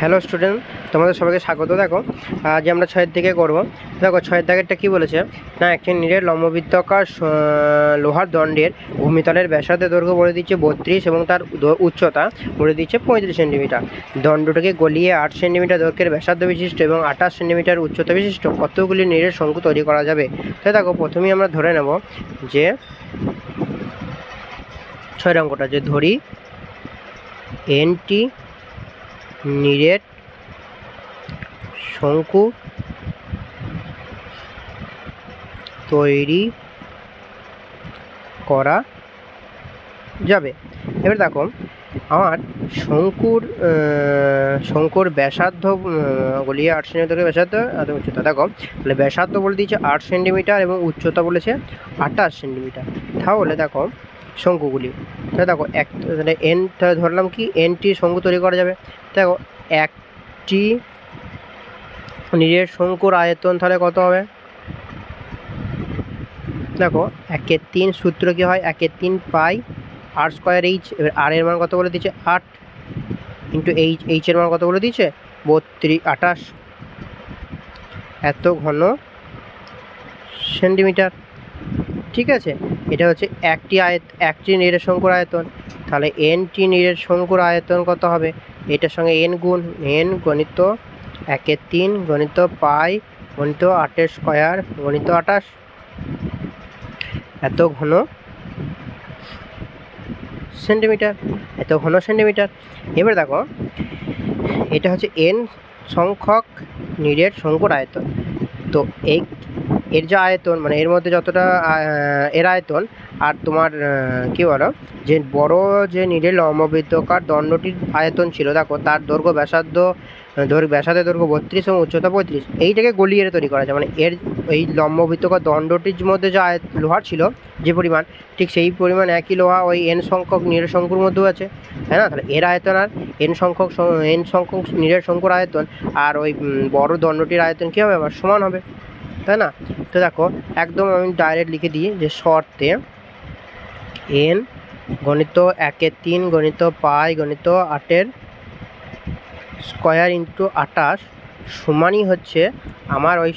Hello student তোমাদের সবাইকে স্বাগত। দেখো, আজ আমরা ছয়ের দিকে করব। দেখো, ছয়ের দাগেরটা কী বলেছে? না, একটি নিরের লম্ববৃত্তাকার লোহার দণ্ডের ভূমিতলের ব্যাসার্ধ দৈর্ঘ্য বলে দিচ্ছে বত্রিশ এবং তার উচ্চতা বলে দিচ্ছে পঁয়ত্রিশ সেন্টিমিটার। দণ্ডটিকে গলিয়ে আট সেন্টিমিটার দৈর্ঘ্যের ব্যাসার্ধ বিশিষ্ট এবং আঠাশ সেন্টিমিটার উচ্চতা বিশিষ্ট কতগুলি নিরের শঙ্কু তৈরি করা যাবে? তাই দেখো, প্রথমেই আমরা ধরে নেব যে, ছয়ের অঙ্কটা যে ধরি এনটি নিরেট শঙ্কু তৈরি করা যাবে। এবার দেখো আমার শঙ্কুর শঙ্কুর ব্যাসার্ধ গলিয়ে আট সেন্টিমিটার ব্যাসার্ধ আর উচ্চতা দেখো তাহলে ব্যাসার্ধ বলে দিয়েছে আট সেন্টিমিটার এবং উচ্চতা বলেছে আঠাশ সেন্টিমিটার। তাহলে দেখো শঙ্কুগুলি, তাহলে দেখো এক, তাহলে এন ধরলাম কি এনটি শঙ্কু তৈরি করা যাবে। দেখো একটি নিজের শঙ্কুর আয়তন তাহলে কত হবে? দেখো একের তিন সূত্র কি হয়? একের তিন পাই আর স্কোয়ার এইচ এবার আর এর মান কত বলে দিচ্ছে আট ইন্টু এইচ এইচের মান কত বলে দিচ্ছে বত্রিশ, আঠাশ। এত ঘন সেন্টিমিটার ঠিক আছে? এটা হচ্ছে একটি আয়ত, একটি নিরের শঙ্কুর আয়তন। তাহলে এনটি নিরের শঙ্কুর আয়তন কত হবে? এটার সঙ্গে এন গুণ এন গণিত একের তিন, গণিত পাই, গণিত আটের স্কয়ার গণিত আটাশ এত ঘন সেন্টিমিটার, এত ঘন সেন্টিমিটার। এবার দেখো, এটা হচ্ছে এন সংখ্যক নিরের শঙ্কুর আয়তন। তো এই, এর যে আয়তন মানে এর মধ্যে যতটা এর আয়তন, আর তোমার কি বলো, যে বড় যে নিরের লম্ববৃত্তকার দণ্ডটির আয়তন ছিল, দেখো, তার দৈর্ঘ্য ব্যাসার্ধ দৈর্ঘ্য ব্যাসার্ধ দৈর্ঘ্য বত্রিশ এবং উচ্চতা পঁয়ত্রিশ, এইটাকে গলিয়ে তৈরি করা যায়। মানে এর এই লম্ববৃত্তকার দণ্ডটির মধ্যে যে লোহার ছিল, যে পরিমাণ, ঠিক সেই পরিমাণ একই লোহা ওই এন সংখ্যক নিরের শঙ্কুর মধ্যেও আছে। হ্যাঁ না? তাহলে এর আয়তন আর এন সংখ্যক এন সংখ্যক নিরের শঙ্কুর আয়তন আর ওই বড় দণ্ডটির আয়তন কী হবে? আবার সমান হবে। তাই না? তো দেখো, একদম আমি ডাইরেক্ট লিখে দিই যে শর্তে এন গণিত একের তিন, গণিত পাই, গণিত আটের স্কয়ার ইন্টু আটাশ সমানই হচ্ছে আমার ওই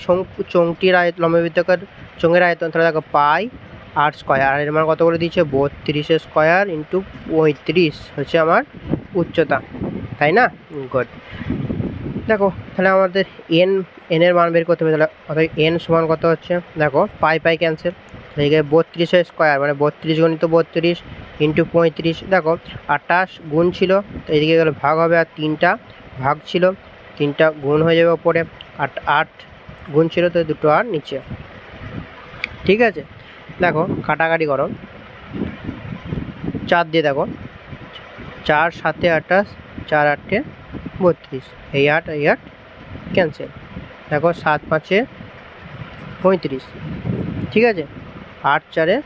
চোংটির আয়ত লম্ববৃত্তাকার চোঙের আয়তন, তাহলে দেখো পাই আট স্কয়ার। আর এর মান কত করে দিয়েছে? বত্রিশের স্কয়ার ইন্টু পঁয়ত্রিশ হচ্ছে আমার উচ্চতা। তাই না? গুড দেখো, তাহলে আমাদের এন এনের মান বের করতে হবে, তাহলে অর্থাৎ এন সমান কত হচ্ছে? দেখো, পাই পাই ক্যান্সেল এদিকে বত্রিশের স্কয়ার মানে বত্রিশ গণিত বত্রিশ ইন্টু পঁয়ত্রিশ। দেখো আটাশ গুণ ছিল, তো এদিকে গেলে ভাগ হবে আর তিনটা। ভাগ ছিল, তিনটা গুণ হয়ে যাবে ওপরে আট আট গুণ ছিল তো দুটো আর নিচে। ঠিক আছে? দেখো, কাটাকাটি করো। চার দিয়ে দেখো। চার, সাতে আটাশ চার, আটে বত্রিশ। এই আট এই আট ক্যান্সেল দেখো, সাত, পাঁচে পঁয়ত্রিশ। ঠিক আছে? আট, চারে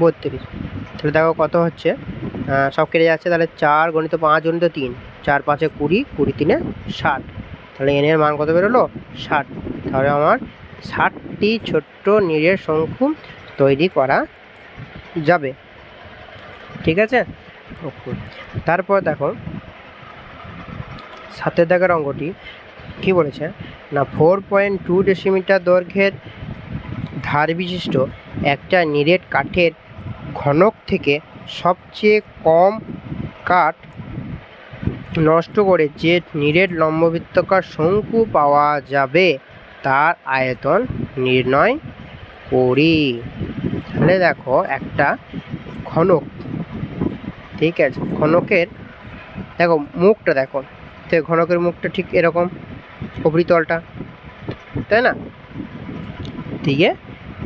বত্রিশ। তাহলে দেখো কত হচ্ছে? সব কেটে যাচ্ছে, তাহলে চার গণিত পাঁচ, গণিত তিন। চার, পাঁচে কুড়ি কুড়ি তিনে ষাট। তাহলে এনের মান কত বেরোলো? ষাট। তাহলে আমার ষাটটি ছোট্ট নিরের শঙ্কু তৈরি করা যাবে। ঠিক আছে? তারপর দেখো, সাতের দাগের অঙ্কটি কি বলেছে? না, ফোর পয়েন্ট টু ডেসিমিটার দৈর্ঘ্যের ধার বিশিষ্ট একটা নিরেট কাঠের ঘনক থেকে সবচেয়ে কম কাঠ নষ্ট করে যে নিরেট লম্ববৃত্তাকার শঙ্কু পাওয়া যাবে, তার আয়তন নির্ণয় করি। তাহলে দেখো একটা ঘনক ঠিক আছে? ঘনকের দেখো মুখটা দেখো, তো ঘনকের মুখটা ঠিক এরকম উপরিতলটা, তাই না? দিয়ে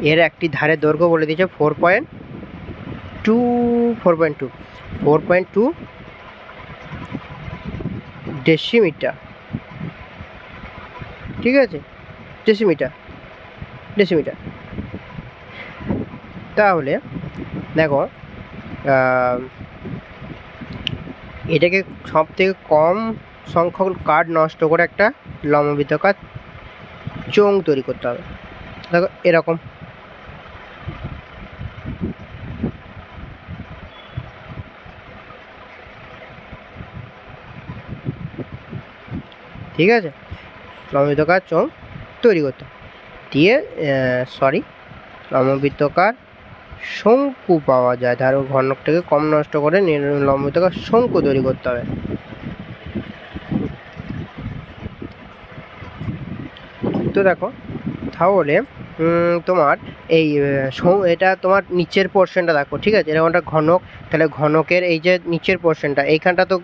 এর একটি ধারের দৈর্ঘ্য বলে দিয়েছে four point two four point two four point two decimetre ঠিক আছে? ডেসিমিটার ডেসিমিটার তাহলে দেখো এটাকে সব থেকে কম সংখ্যক কার্ড নষ্ট করে একটা লম্ববৃত্তাকার চোঙ তৈরি করতে হবে। দেখো, এরকম। ঠিক আছে? লম্বিতকার চোঙ তৈরি করতে দিয়ে সরি লম্বিতকার শঙ্কু পাওয়া যায়। ধারু ঘনকটাকে কম নষ্ট করে লম্বিতকার শঙ্কু তৈরি করতে হবে। তো দেখো, তাহলে তোমার এই এটা তোমার নিচের পোর্শনটা দেখো, ঠিক আছে? এরকম একটা ঘনক, তাহলে ঘনকের এই যে নিচের পোর্শনটা এইখানটা তো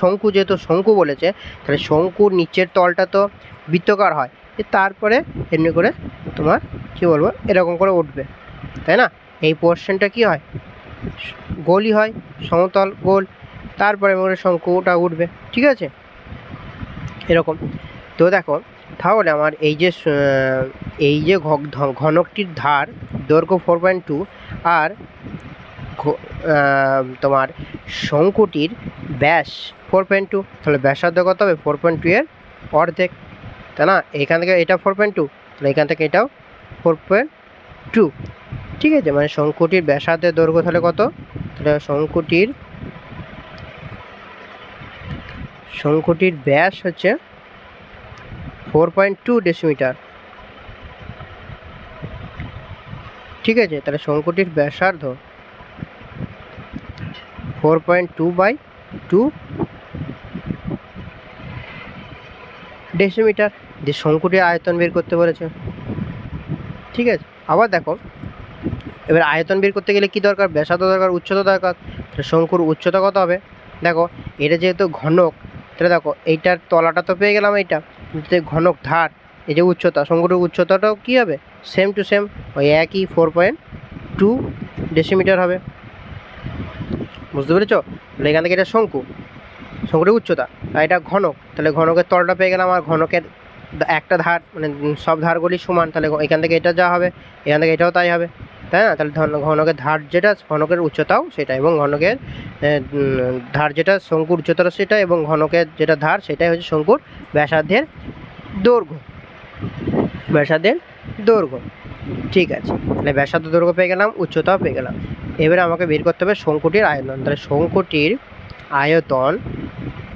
শঙ্কু যেহেতু শঙ্কু বলেছে, তাহলে শঙ্কুর নিচের তলটা তো বৃত্তকার হয় তারপরে এমনি করে তোমার, কি বলব, এরকম করে উঠবে, তাই না? এই পোর্শনটা কি হয়? গোলই হয়, সমতল, গোল, তারপরে করে শঙ্কুটা উঠবে, ঠিক আছে? এরকম, তো দেখো তাহলে আমার এই যে এই যে ঘনকটির ধার, দৈর্ঘ্য ফোর পয়েন্ট টু আর তোমার শঙ্কুটির ব্যাস ফোর পয়েন্ট টু তাহলে ব্যাসার্ধ কত হবে? ফোর পয়েন্ট টু এর অর্ধেক, তাই না? এখান থেকে এটা ফোর পয়েন্ট টু তাহলে এখান থেকে এটাও ফোর পয়েন্ট টু ঠিক আছে? মানে শঙ্কুটির ব্যাসার্ধের দৈর্ঘ্য তাহলে কত? তাহলে শঙ্কুটির শঙ্কুটির ব্যাস হচ্ছে ফোর পয়েন্ট টু ডেসিমিটার। ঠিক আছে, তাহলে শঙ্কুটির ব্যাসার্ধ four point two by two decimetre, যে শঙ্কুটির আয়তন বের করতে বলেছে। ঠিক আছে, আবার দেখো, এবার আয়তন বের করতে গেলে কি দরকার? ব্যাসার্ধ দরকার, উচ্চতা দরকার। শঙ্কুর উচ্চতা কত হবে? দেখো, এটা যেহেতু ঘনক তাহলে দেখো, এইটার তলাটা তো পেয়ে গেলাম এইটা। যে ঘনক ধার, এই যে উচ্চতা শঙ্কুটির উচ্চতাটাও কী হবে? সেম টু সেম ওই একই ফোর পয়েন্ট টু ডেসিমিটার হবে। বুঝতে পেরেছ? তাহলে এখান থেকে এটা শঙ্কু শঙ্কুটির উচ্চতা, আর এটা ঘনক। তাহলে ঘনকের তলটা পেয়ে গেলাম, আর ঘনকের একটা ধার মানে সব ধারগুলি সমান। তাহলে এখান থেকে এটা যা হবে, এখান থেকে এটাও তাই হবে। তাই না তাহলে ঘনকের ধার যেটা, ঘনকের উচ্চতাও সেটা এবং ঘনকের ধার যেটা, শঙ্কুর উচ্চতাটা সেটা এবং ঘনকের যেটা ধার সেটাই হচ্ছে শঙ্কুর ব্যাসার্ধের দৈর্ঘ্য। ব্যাসার্ধের দৈর্ঘ্য। ঠিক আছে। তাহলে ব্যাসার্ধ দৈর্ঘ্য পেয়ে গেলাম, উচ্চতাও পেয়ে গেলাম। এবারে আমাকে বের করতে হবে শঙ্কুটির আয়তন। তাহলে শঙ্কুটির আয়তন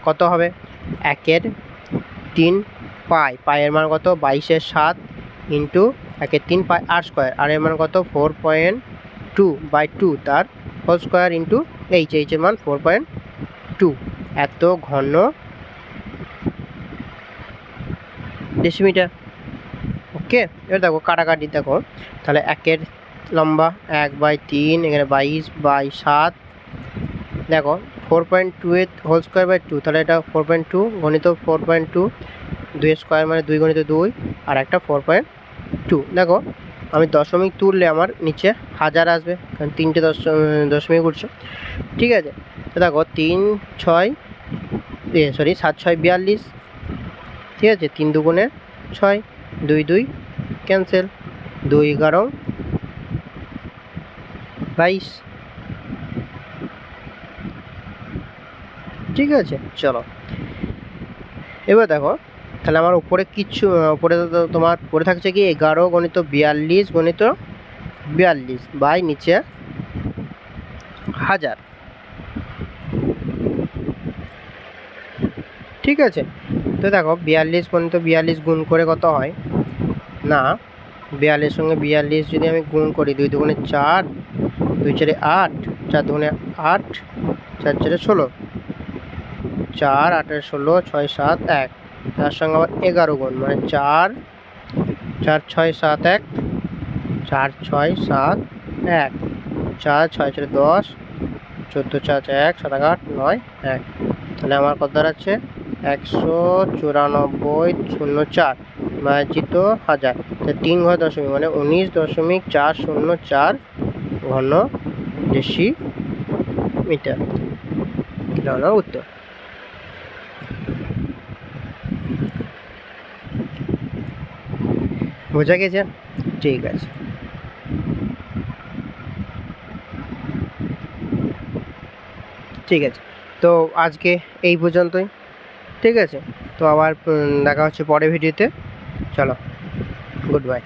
কত হবে? একের তিন পাই। পায়ের মান কত? বাইশের সাত ইন্টু একের তিন পাই আর স্কোয়ার আর এর মান কত? Four point two by two তার হোল স্কোয়ার ইন্টু এইচ এইচের মান ফোর পয়েন্ট টু এত ঘন ডেসিমিটার ওকে এবার দেখো কাটাকাটি দেখো। তাহলে একের লম্বা এক বাই তিন, এখানে বাইশ বাই সাত। দেখো ফোর পয়েন্ট টু এর হোল স্কোয়ার বাই টু তাহলে এটা ফোর পয়েন্ট টু গণিত ফোর পয়েন্ট টু দুই স্কোয়ার মানে দুই গণিত দুই, আর একটা ফোর পয়েন্ট টু দেখো, আমি দশমিক তুললে আমার নিচে হাজার আসবে, কারণ তিনটে দশ দশমিক উঠছে ঠিক আছে? তো দেখো, তিন, ছয় সরি সাত, ছয়, বিয়াল্লিশ। ঠিক আছে? তিন দুগুণে ছয়, দুই দুই ক্যান্সেল দুই এগারো, বাইশ। ঠিক আছে? চলো। এবার দেখো তাহলে আমার উপরে আহ, উপরে তোমার পড়ে থাকছে কি এগারো গণিত বিয়াল্লিশ গণিত বিয়াল্লিশ বাই নিচে হাজার। ঠিক আছে? তো দেখো বিয়াল্লিশ গণিত বিয়াল্লিশ গুণ করে কত হয়? না বিয়াল্লিশ সঙ্গে বিয়াল্লিশ যদি আমি গুণ করি দুই দুগুণে চার দুই চারে আট চার দুগুণে আট চার চারে ষোলো চার আটের ষোলো ছয় সাত এক। তার সঙ্গে আবার এগারো গুণ মানে চার চার, ছয়, সাত, এক, চার, ছয়, সাত, এক, চার, ছয় চার দশ, চোদ্দ, চার এক, সাত, আট নয়, এক। তাহলে আমার কত দাঁড়াচ্ছে? একশো চুরানব্বই শূন্য চার মানে মার্জিত হাজার। তিন ঘর দশমিক মানে উনিশ দশমিক চার শূন্য চার ঘন ডেসি মিটার। এটা হলো উত্তর। বোঝা গেছে? ঠিক আছে। ঠিক আছে। তো আজকে এই পর্যন্তই। ঠিক আছে? তো আবার দেখা হচ্ছে পরের ভিডিওতে। চলো, গুড বাই।